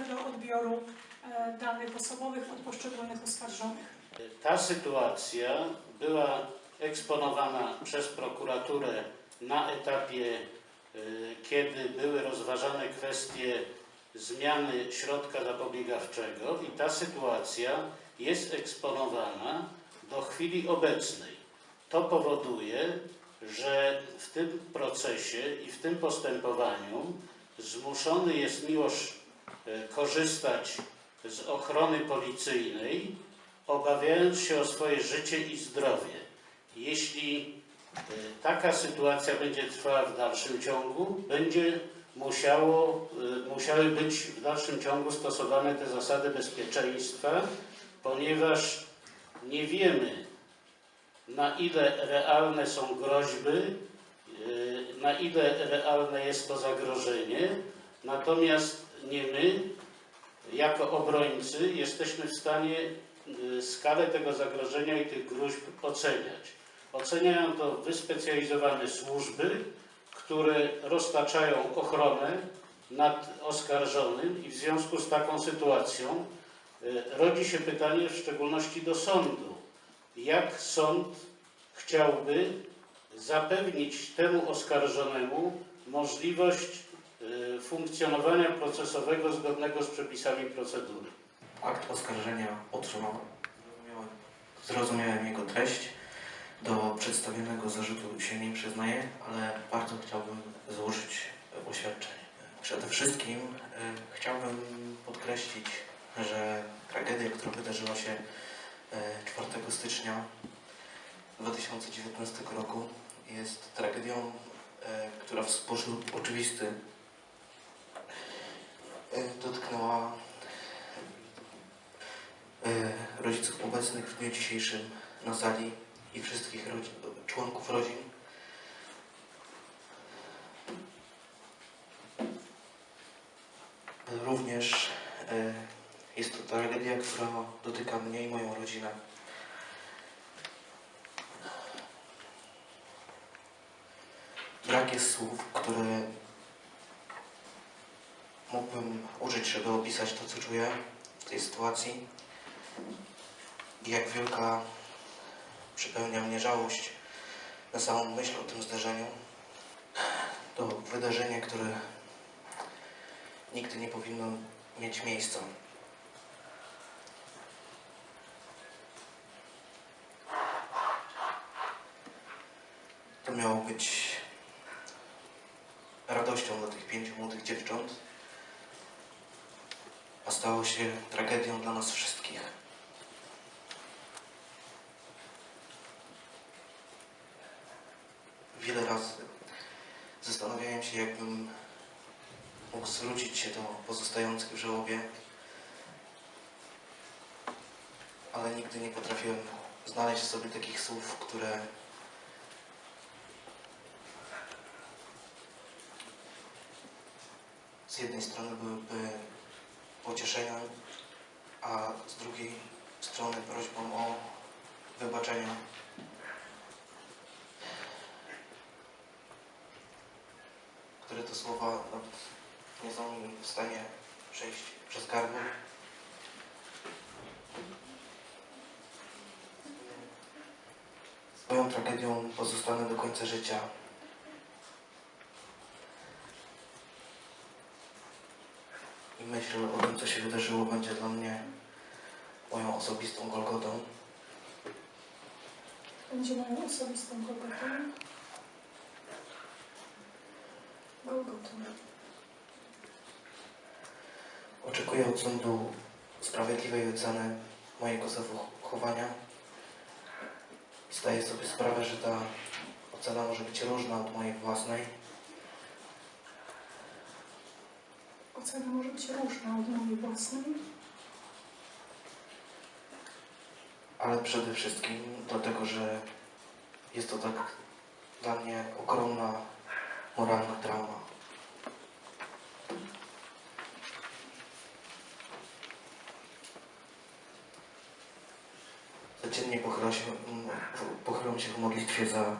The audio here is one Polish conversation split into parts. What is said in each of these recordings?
do odbioru e, danych osobowych od poszczególnych oskarżonych. Ta sytuacja była eksponowana przez prokuraturę na etapie, y, kiedy były rozważane kwestie zmiany środka zapobiegawczego i ta sytuacja jest eksponowana do chwili obecnej. To powoduje, że w tym procesie i w tym postępowaniu zmuszony jest Miłosz korzystać z ochrony policyjnej, obawiając się o swoje życie i zdrowie. Jeśli y, taka sytuacja będzie trwała w dalszym ciągu, będzie musiało, y, musiały być w dalszym ciągu stosowane te zasady bezpieczeństwa, ponieważ nie wiemy, na ile realne są groźby, na ile realne jest to zagrożenie, natomiast nie my, jako obrońcy, jesteśmy w stanie y, skalę tego zagrożenia i tych gruźb oceniać. Oceniają to wyspecjalizowane służby, które roztaczają ochronę nad oskarżonym i w związku z taką sytuacją y, rodzi się pytanie w szczególności do sądu. Jak sąd chciałby zapewnić temu oskarżonemu możliwość funkcjonowania procesowego zgodnego z przepisami procedury? Akt oskarżenia otrzymałem. Zrozumiałem- jego treść. Do przedstawionego zarzutu się nie przyznaję, ale bardzo chciałbym złożyć oświadczenie. Przede wszystkim e, chciałbym podkreślić, że tragedia, która wydarzyła się e, 4 stycznia 2019 roku jest tragedią, która w sposób oczywisty dotknęła e, rodziców obecnych w dniu dzisiejszym na sali i wszystkich członków rodzin. Również e, jest to tragedia, która dotyka mnie i moją rodzinę. Brak jest słów, które użyć, żeby opisać to, co czuję w tej sytuacji i jak wielka przypełnia mnie żałość na samą myśl o tym zdarzeniu. To wydarzenie, które nigdy nie powinno mieć miejsca. To miało być radością dla tych pięciu młodych dziewcząt, stało się tragedią dla nas wszystkich. Wiele razy zastanawiałem się, jakbym mógł zwrócić się do pozostających w żałobie, ale nigdy nie potrafiłem znaleźć sobie takich słów, które z jednej strony byłyby pocieszeniem, a z drugiej strony prośbą o wybaczenie. które to słowa no, nie są w stanie przejść przez gardło. Swoją tragedią pozostanę do końca życia. Myśl o tym, co się wydarzyło, będzie dla mnie moją osobistą Golgotą. Będzie moją osobistą Golgotą. Golgotą. Oczekuję od sądu sprawiedliwej oceny mojego zachowania. Zdaję sobie sprawę, że ta ocena może być różna od mojej własnej. Ocena może być różna od mojej własnej, ale przede wszystkim dlatego, że jest to tak dla mnie ogromna moralna trauma. Codziennie pochylam się, pochylam się w modlitwie za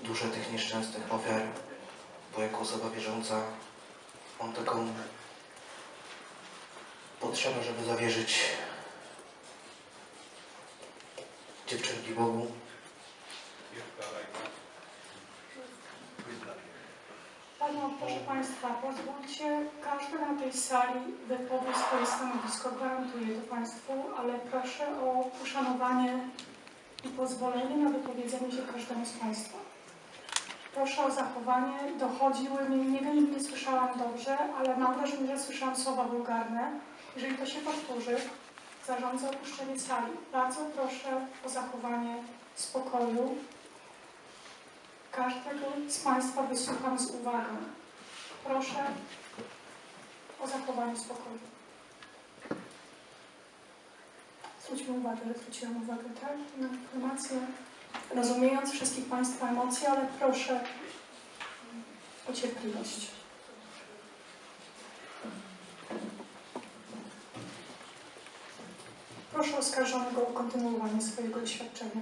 dusze tych nieszczęsnych ofiar, bo jako osoba wierząca mam taką potrzebę, żeby zawierzyć dziewczynki Bogu. Panu, proszę Państwa, pozwólcie, każdy na tej sali wypowie swoje stanowisko. Gwarantuję to Państwu, ale proszę o uszanowanie i pozwolenie na wypowiedzenie się każdemu z Państwa. Proszę o zachowanie, dochodziły mi, nie wiem, nie słyszałam dobrze, ale mam wrażenie, że słyszałam słowa wulgarne. Jeżeli to się powtórzy, zarządzę opuszczenie sali. Bardzo proszę o zachowanie spokoju. Każdego z Państwa wysłucham z uwagą. Proszę o zachowanie spokoju. Zwróćmy uwagę, zwróciłam uwagę, tak, na informację. Rozumiejąc wszystkich Państwa emocje, ale proszę o cierpliwość. Proszę oskarżonego o kontynuowanie swojego oświadczenia.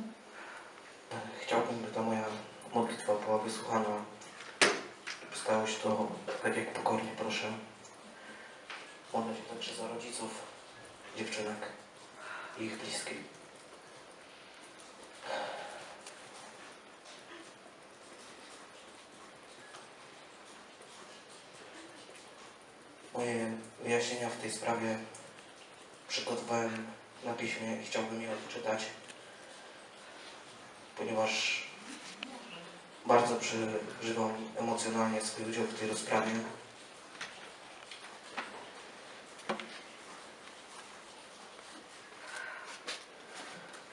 Chciałbym, by ta moja modlitwa była wysłuchana. Stało się to tak, jak pokornie proszę. Modlę się także za rodziców dziewczynek i ich bliskich. Moje wyjaśnienia w tej sprawie przygotowałem na piśmie i chciałbym je odczytać, ponieważ bardzo przeżywam emocjonalnie swój udział w tej rozprawie.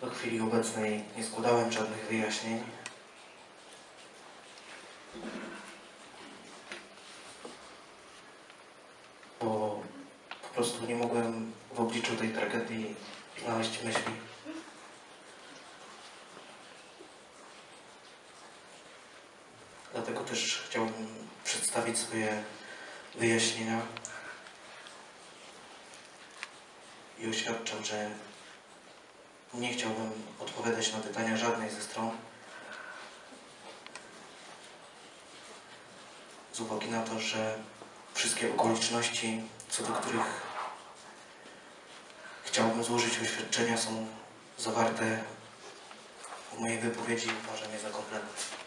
Do chwili obecnej nie składałem żadnych wyjaśnień. Bo po prostu nie mogłem w obliczu tej tragedii znaleźć myśli. Dlatego też chciałbym przedstawić swoje wyjaśnienia i oświadczam, że nie chciałbym odpowiadać na pytania żadnej ze stron z uwagi na to, że wszystkie okoliczności, co do których chciałbym złożyć oświadczenia są zawarte w mojej wypowiedzi uważam je za kompletne.